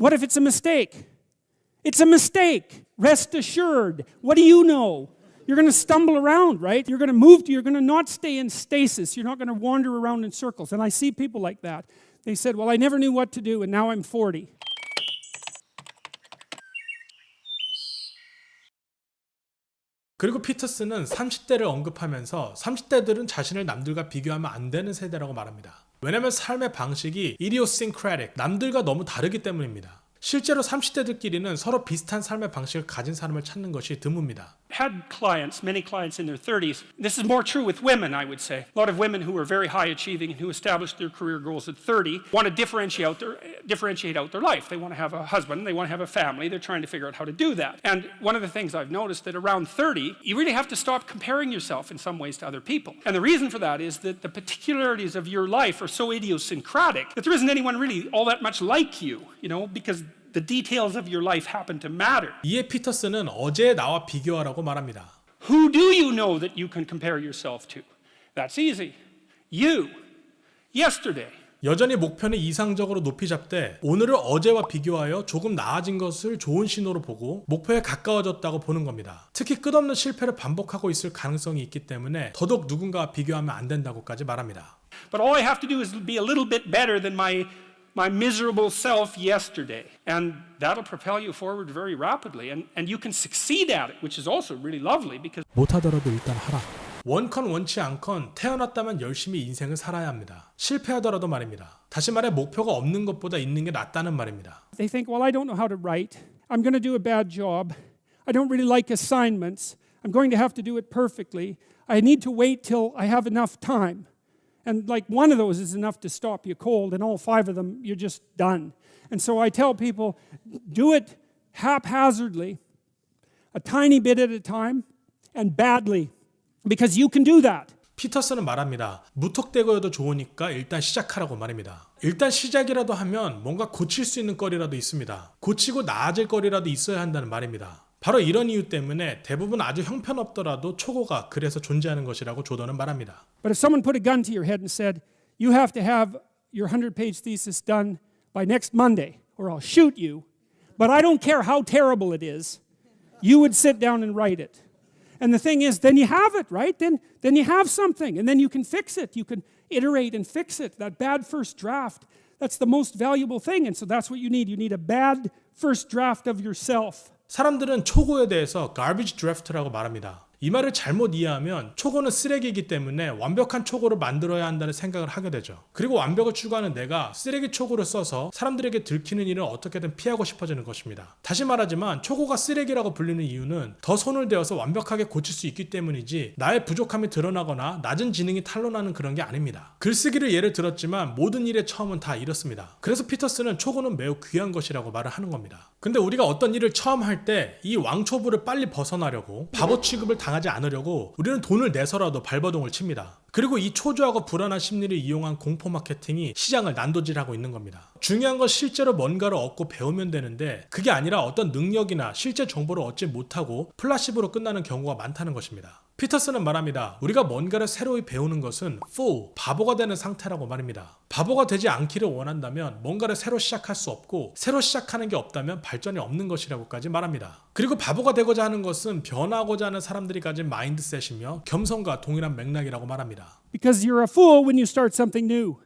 What if it's a mistake? It's a mistake. Rest assured. What do you know? You're going to stumble around, right? You're going to move to, you're going to not stay in stasis. You're not going to wander around in circles. And I see people like that. They said, Well, I never knew what to do, and now I'm 40. 그리고 피터스는 30대를 언급하면서 30대들은 자신을 남들과 비교하면 안 되는 세대라고 말합니다. 왜냐면 삶의 방식이 idiosyncratic, 남들과 너무 다르기 때문입니다. 실제로 30대들끼리는 서로 비슷한 삶의 방식을 가진 사람을 찾는 것이 드뭅니다. Had clients, many clients in their 30s. This is more true with women, I would say. A lot of women who are very high achieving and who established their career goals at 30 want to differentiate out their, differentiate out their life. They want to have a husband, they want to have a family, they're trying to figure out how to do that. And one of the things I've noticed that around 30, you really have to stop comparing yourself in some ways to other people. And the reason for that is that the particularities of your life are so idiosyncratic that there isn't anyone really all that much like you, you know, because the details of your life happen to matter. 이에 피터스는 어제 나와 비교하라고 말합니다. Who do you know that you can compare yourself to? That's easy. You. Yesterday. 여전히 목표는 이상적으로 높이 잡되 오늘을 어제와 비교하여 조금 나아진 것을 좋은 신호로 보고 목표에 가까워졌다고 보는 겁니다. 특히 끝없는 실패를 반복하고 있을 가능성이 있기 때문에 더더욱 누군가와 비교하면 안 된다고까지 말합니다. But all I have to do is be a little bit better than my, my miserable self yesterday. And that'll propel you forward very rapidly. And, and you can succeed at it, which is also really lovely because 못하더라도 일단 하라. 원컨 원치 않건 태어났다면 열심히 인생을 살아야 합니다. 실패하더라도 말입니다. 다시 말해 목표가 없는 것보다 있는 게 낫다는 말입니다. they think, well, I don't know how to write. I'm going to do a bad job. I don't really like assignments. I'm going to have to do it perfectly. I need to wait till I have enough time. And like one of those is enough to stop you cold, and all five of them, you're just done. And so I tell people do it haphazardly, a tiny bit at a time, and badly, because you can do that. 피터스는 말합니다. 무턱대고여도 좋으니까 일단 시작하라고 말입니다. 일단 시작이라도 하면 뭔가 고칠 수 있는 거리라도 있습니다. 고치고 나아질 거리라도 있어야 한다는 말입니다. 바로 이런 이유 때문에 대부분 아주 형편없더라도 초고가 그래서 존재하는 것이라고 조던은 말합니다. But if someone put a gun to your head and said, You have to have your 100 page thesis done by next Monday, or I'll shoot you, but I don't care how terrible it is, you would sit down and write it. And the thing is, then you have it, right? Then, then you have something, and then you can fix it. You can iterate and fix it. That bad first draft, that's the most valuable thing. And so that's what you need. You need a bad first draft of yourself. 사람들은 초고에 대해서 garbage draft라고 말합니다. 이 말을 잘못 이해하면 초고는 쓰레기이기 때문에 완벽한 초고를 만들어야 한다는 생각을 하게 되죠. 그리고 완벽을 추구하는 내가 쓰레기 초고를 써서 사람들에게 들키는 일을 어떻게든 피하고 싶어지는 것입니다. 다시 말하지만 초고가 쓰레기라고 불리는 이유는 더 손을 대어서 완벽하게 고칠 수 있기 때문이지 나의 부족함이 드러나거나 낮은 지능이 탄로나는 그런 게 아닙니다. 글쓰기를 예를 들었지만 모든 일의 처음은 다 이렇습니다. 그래서 피터스는 초고는 매우 귀한 것이라고 말을 하는 겁니다. 근데 우리가 어떤 일을 처음 할 때 이 왕초보를 빨리 벗어나려고 바보 취급을 당하지 않으려고 우리는 돈을 내서라도 발버둥을 칩니다. 그리고 이 초조하고 불안한 심리를 이용한 공포 마케팅이 시장을 난도질하고 있는 겁니다. 중요한 건 실제로 뭔가를 얻고 배우면 되는데 그게 아니라 어떤 능력이나 실제 정보를 얻지 못하고 플라시브로 끝나는 경우가 많다는 것입니다. 피터스는 말합니다. 우리가 뭔가를 새로이 배우는 것은 fool, 바보가 되는 상태라고 말입니다. 바보가 되지 않기를 원한다면 뭔가를 새로 시작할 수 없고 새로 시작하는 게 없다면 발전이 없는 것이라고까지 말합니다. 그리고 바보가 되고자 하는 것은 변하고자 하는 사람들이 가진 마인드셋이며 겸손과 동일한 맥락이라고 말합니다. Because you're a fool when you start something new.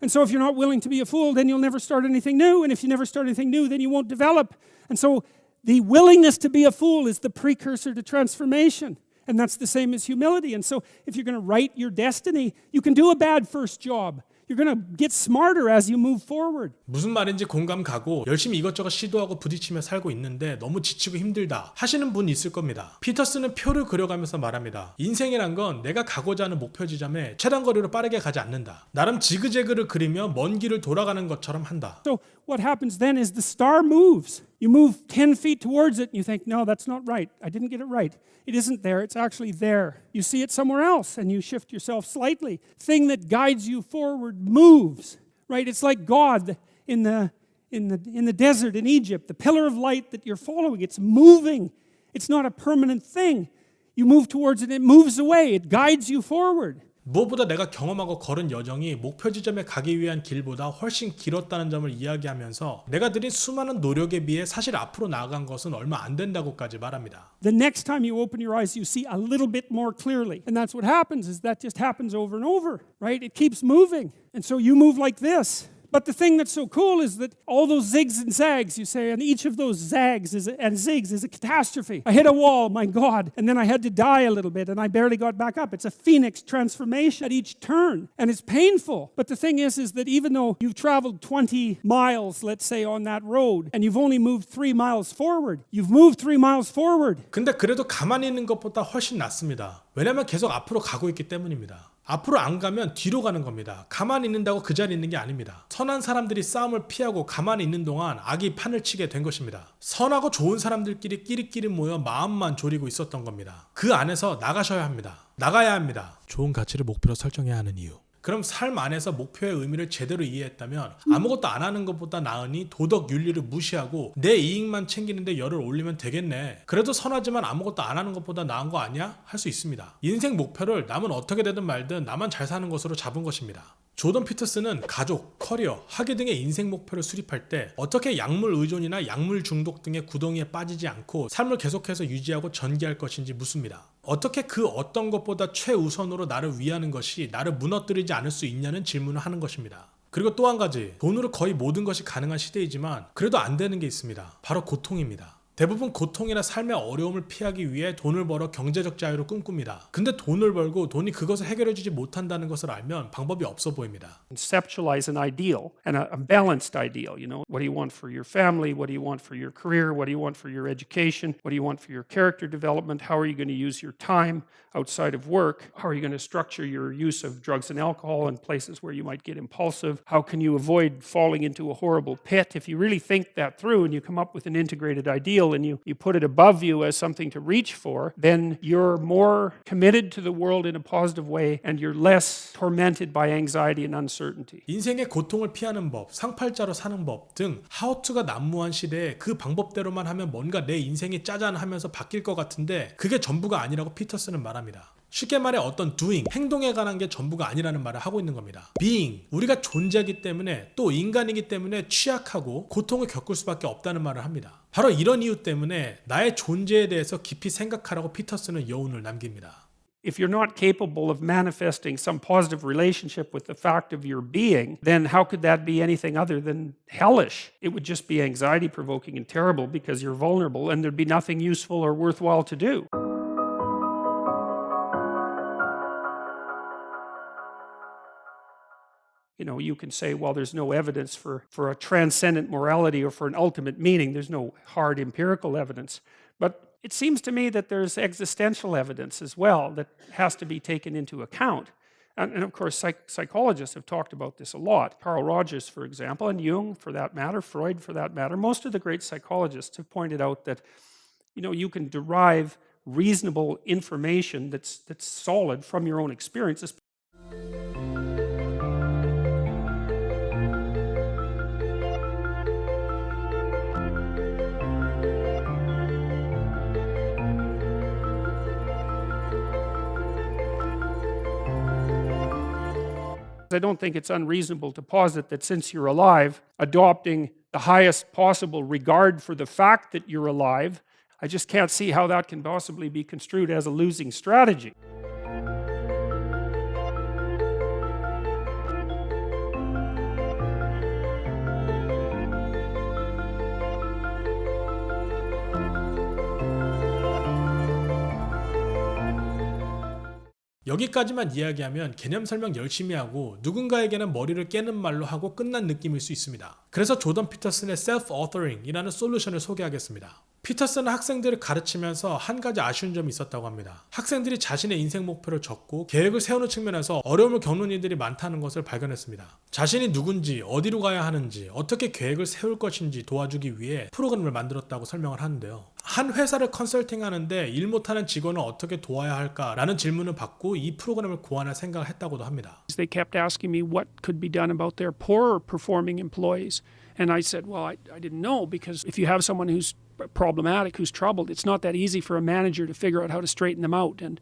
And so if you're not willing to be a fool, then you'll never start anything new. And if you never start anything new, then you won't develop. And so the willingness to be a fool is the precursor to transformation. And that's the same as humility. And so if you're going to write your destiny, you can do a bad first job. You're going to get smarter as you move forward. 무슨 말인지 공감 가고 열심히 이것저것 시도하고 부딪히며 살고 있는데 너무 지치고 힘들다 하시는 분 있을 겁니다. 피터스는 표를 그려가면서 말합니다. 인생이란 건 내가 가고자 하는 목표 지점에 최단 거리로 빠르게 가지 않는다. 나름 지그재그를 그리며 먼 길을 돌아가는 것처럼 한다. So what happens then is the star moves. You move 10 feet towards it and you think, no, that's not right. I didn't get it right. It isn't there, it's actually there. You see it somewhere else and you shift yourself slightly. Thing that guides you forward moves, right? It's like God in the in the in the desert in Egypt, the pillar of light that you're following, it's moving. It's not a permanent thing. You move towards it, it moves away, it guides you forward. 무엇보다 내가 경험하고 걸은 여정이 목표 지점에 가기 위한 길보다 훨씬 길었다는 점을 이야기하면서 내가 들인 수많은 노력에 비해 사실 앞으로 나아간 것은 얼마 안 된다고까지 말합니다. The next time you open your eyes, you see a little bit more clearly. And that's what happens is that just happens over and over, right? It keeps moving. And so you move like this. But the thing that's so cool is that all those zigs and zags, you say, and each of those zags is a, and zigs is a catastrophe. I hit a wall, my God, and then I had to die a little bit, and I barely got back up. It's a phoenix transformation at each turn, and it's painful. But the thing is, is that even though you've traveled 20 miles, let's say, on that road, and you've only moved three miles forward, you've moved three miles forward. 근데 그래도 가만히 있는 것보다 훨씬 낫습니다. 왜냐면 계속 앞으로 가고 있기 때문입니다. 앞으로 안 가면 뒤로 가는 겁니다. 가만히 있는다고 그 자리에 있는 게 아닙니다. 선한 사람들이 싸움을 피하고 가만히 있는 동안 악이 판을 치게 된 것입니다. 선하고 좋은 사람들끼리 끼리끼리 모여 마음만 졸이고 있었던 겁니다. 그 안에서 나가셔야 합니다. 나가야 합니다. 좋은 가치를 목표로 설정해야 하는 이유. 그럼 삶 안에서 목표의 의미를 제대로 이해했다면 아무것도 안 하는 것보다 나으니 도덕 윤리를 무시하고 내 이익만 챙기는데 열을 올리면 되겠네. 그래도 선하지만 아무것도 안 하는 것보다 나은 거 아니야? 할 수 있습니다. 인생 목표를 남은 어떻게 되든 말든 나만 잘 사는 것으로 잡은 것입니다. 조던 피터스는 가족, 커리어, 학위 등의 인생 목표를 수립할 때 어떻게 약물 의존이나 약물 중독 등의 구덩이에 빠지지 않고 삶을 계속해서 유지하고 전개할 것인지 묻습니다. 어떻게 그 어떤 것보다 최우선으로 나를 위하는 것이 나를 무너뜨리지 않을 수 있냐는 질문을 하는 것입니다. 그리고 또 한 가지, 돈으로 거의 모든 것이 가능한 시대이지만 그래도 안 되는 게 있습니다. 바로 고통입니다. 대부분 고통이나 삶의 어려움을 피하기 위해 돈을 벌어 경제적 자유를 꿈꿉니다. 근데 돈을 벌고 돈이 그것을 해결해주지 못한다는 것을 알면 방법이 없어 보입니다. conceptualize an ideal and a, a balanced ideal. You know, what do you want for your family? What do you want for your career? What do you want for your education? What do you want for your character development? How are you going to use your time outside of work? How are you going to structure your use of drugs and alcohol in places where you might get impulsive? How can you avoid falling into a horrible pit? If you really think that through and you come up with an integrated ideal and you, you put it above you as something to reach for, then you're more committed to the world in a positive way and you're less tormented by anxiety and uncertainty. 인생의 고통을 피하는 법, 상팔자로 사는 법 등 하우투가 난무한 시대에 그 방법대로만 하면 뭔가 내 인생이 짜잔하면서 바뀔 것 같은데 그게 전부가 아니라고 피터스는 말합니다. 쉽게 말해 어떤 doing, 행동에 관한 게 전부가 아니라는 말을 하고 있는 겁니다. being, 우리가 존재하기 때문에 또 인간이기 때문에 취약하고 고통을 겪을 수밖에 없다는 말을 합니다. 바로 이런 이유 때문에 나의 존재에 대해서 깊이 생각하라고 피터스는 여운을 남깁니다. If you're not capable of manifesting some positive relationship with the fact of your being, then how could that be anything other than hellish? It would just be anxiety provoking and terrible because you're vulnerable and there'd be nothing useful or worthwhile to do. You know, you can say, well, there's no evidence for, for a transcendent morality or for an ultimate meaning. There's no hard empirical evidence. But it seems to me that there's existential evidence as well that has to be taken into account. And, and of course, psych- psychologists have talked about this a lot. Carl Rogers, for example, and Jung, for that matter, Freud, for that matter, most of the great psychologists have pointed out that, you know, you can derive reasonable information that's, that's solid from your own experiences. I don't think it's unreasonable to posit that since you're alive, adopting the highest possible regard for the fact that you're alive, I just can't see how that can possibly be construed as a losing strategy. 여기까지만 이야기하면 개념 설명 열심히 하고 누군가에게는 머리를 깨는 말로 하고 끝난 느낌일 수 있습니다. 그래서 조던 피터슨의 self-authoring이라는 솔루션을 소개하겠습니다. 피터슨은 학생들을 가르치면서 한 가지 아쉬운 점이 있었다고 합니다. 학생들이 자신의 인생 목표를 적고 계획을 세우는 측면에서 어려움을 겪는 이들이 많다는 것을 발견했습니다. 자신이 누군지, 어디로 가야 하는지, 어떻게 계획을 세울 것인지 도와주기 위해 프로그램을 만들었다고 설명을 하는데요. 한 회사를 컨설팅 하는데 일 못하는 직원을 어떻게 도와야 할까라는 질문을 받고 이 프로그램을 고안할 생각을 했다고도 합니다. They kept asking me what could be done about their poorer performing employees. And I said, well, I, I didn't know because if you have someone who's problematic, who's troubled, it's not that easy for a manager to figure out how to straighten them out. And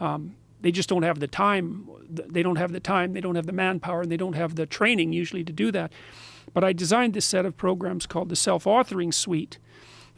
um, they just don't have the time. They don't have the time, they don't have the manpower, and they don't have the training usually to do that. But I designed this set of programs called the Self Authoring Suite.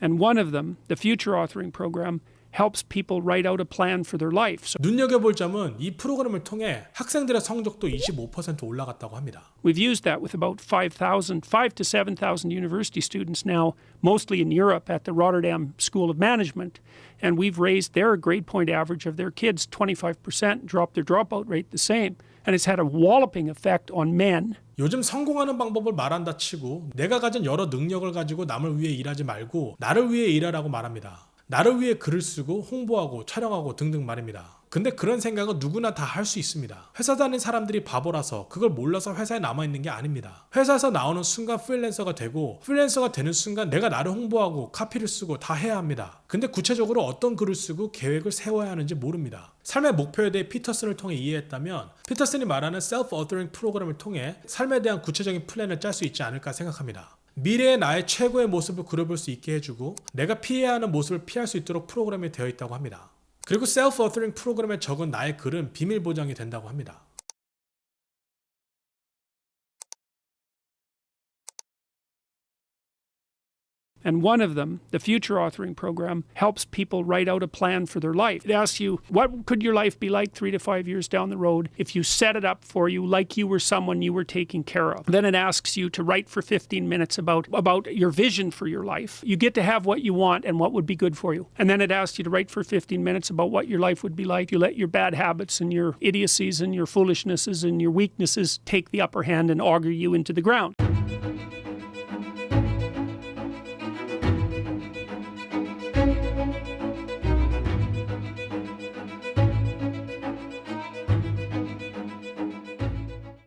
And one of them, the Future Authoring Program, helps people write out a plan for their life. So 눈여겨볼 점은 이 프로그램을 통해 학생들의 성적도 25% 올라갔다고 합니다. we've used that with about 5,000, 5 to 7,000 university students now, mostly in Europe at the Rotterdam School of Management. And we've raised their grade point average of their kids 25%, dropped their dropout rate the same. And it's had a walloping effect on men 요즘 성공하는 방법을 말한다 치고 내가 가진 여러 능력을 가지고 남을 위해 일하지 말고 나를 위해 일하라고 말합니다. 나를 위해 글을 쓰고 홍보하고 촬영하고 등등 말입니다. 근데 그런 생각은 누구나 다 할 수 있습니다. 회사 다니는 사람들이 바보라서 그걸 몰라서 회사에 남아 있는 게 아닙니다. 회사에서 나오는 순간 프리랜서가 되고 프리랜서가 되는 순간 내가 나를 홍보하고 카피를 쓰고 다 해야 합니다. 근데 구체적으로 어떤 글을 쓰고 계획을 세워야 하는지 모릅니다. 삶의 목표에 대해 피터슨을 통해 이해했다면 피터슨이 말하는 셀프 어더링 프로그램을 통해 삶에 대한 구체적인 플랜을 짤 수 있지 않을까 생각합니다. 미래의 나의 최고의 모습을 그려볼 수 있게 해주고 내가 피해야 하는 모습을 피할 수 있도록 프로그램이 되어 있다고 합니다. 그리고 셀프 어더링 프로그램에 적은 나의 글은 비밀 보장이 된다고 합니다. And one of them, the Future Authoring Program, helps people write out a plan for their life. It asks you, what could your life be like three to five years down the road if you set it up for you like you were someone you were taking care of? Then it asks you to write for 15 minutes about, about your vision for your life. You get to have what you want and what would be good for you. And then it asks you to write for 15 minutes about what your life would be like. You let your bad habits and your idiocies and your foolishnesses and your weaknesses take the upper hand and auger you into the ground.